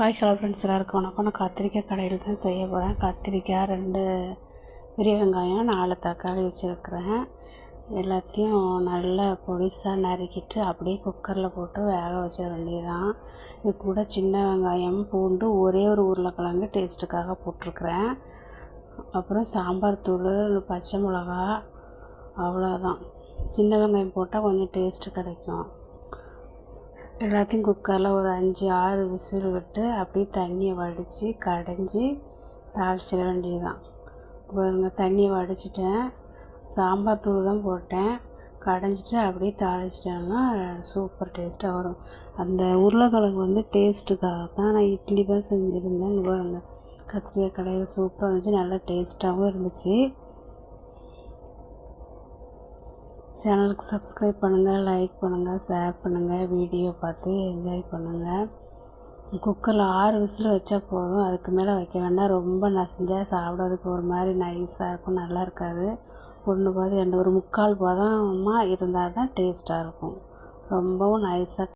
Hi hello friends எல்லாருக்கும் வணக்கம். நான் கத்திரிக்காய் கடையில் தான் செய்ய போகிறேன் கத்திரிக்காய் ரெண்டு பெரிய வெங்காயம் நாலு தக்காளி வச்சுருக்கிறேன். எல்லாத்தையும் நல்லா பொடிசாக நறுக்கிட்டு அப்படியே குக்கரில் போட்டு வேக வச்சிட வேண்டியதுதான். இது கூட சின்ன வெங்காயம் பூண்டு ஒரே ஒரு உருளைக்கிழங்கு டேஸ்ட்டுக்காக போட்டிருக்கிறேன். அப்புறம் சாம்பார் தூள் பச்சை மிளகா அவ்வளோதான் சின்ன வெங்காயம் போட்டால் கொஞ்சம் டேஸ்ட்டு கிடைக்கும். எல்லாத்தையும் குக்கரில் ஒரு அஞ்சு ஆறு விசில் விட்டு அப்படியே தண்ணியை வடித்து கடைஞ்சி தாளிச்சிட வேண்டியதுதான். பாருங்க தண்ணியை வடிச்சிட்டேன். சாம்பார் தூள் தான் போட்டேன். கடைஞ்சிட்டு அப்படியே தாளிச்சிட்டோம்னா சூப்பர் டேஸ்ட்டாக வரும். அந்த உருளைக்கிழங்கு வந்து டேஸ்ட்டுக்காக தான் நான் இட்லி தான் செஞ்சுருந்தேன். பாருங்க கத்திரிக்காய் கடையில் சூப்பராக இருந்துச்சு நல்லா டேஸ்ட்டாகவும் இருந்துச்சு. சேனலுக்கு சப்ஸ்கிரைப் பண்ணுங்கள் லைக் பண்ணுங்கள் ஷேர் பண்ணுங்கள் வீடியோ பார்த்து என்ஜாய் பண்ணுங்கள் குக்கரில் ஆறு விசில் வச்சா போதும் அதுக்கு மேலே வைக்க வேண்டாம். ரொம்ப நசைஞ்சால் சாப்பிட்றதுக்கு ஒரு மாதிரி நைஸாக இருக்கும் நல்லா இருக்காது. ஒன்று பாதி ரெண்டு ஒரு முக்கால் பதமாக இருந்தால் தான் டேஸ்ட்டாக இருக்கும். ரொம்பவும் நைஸாக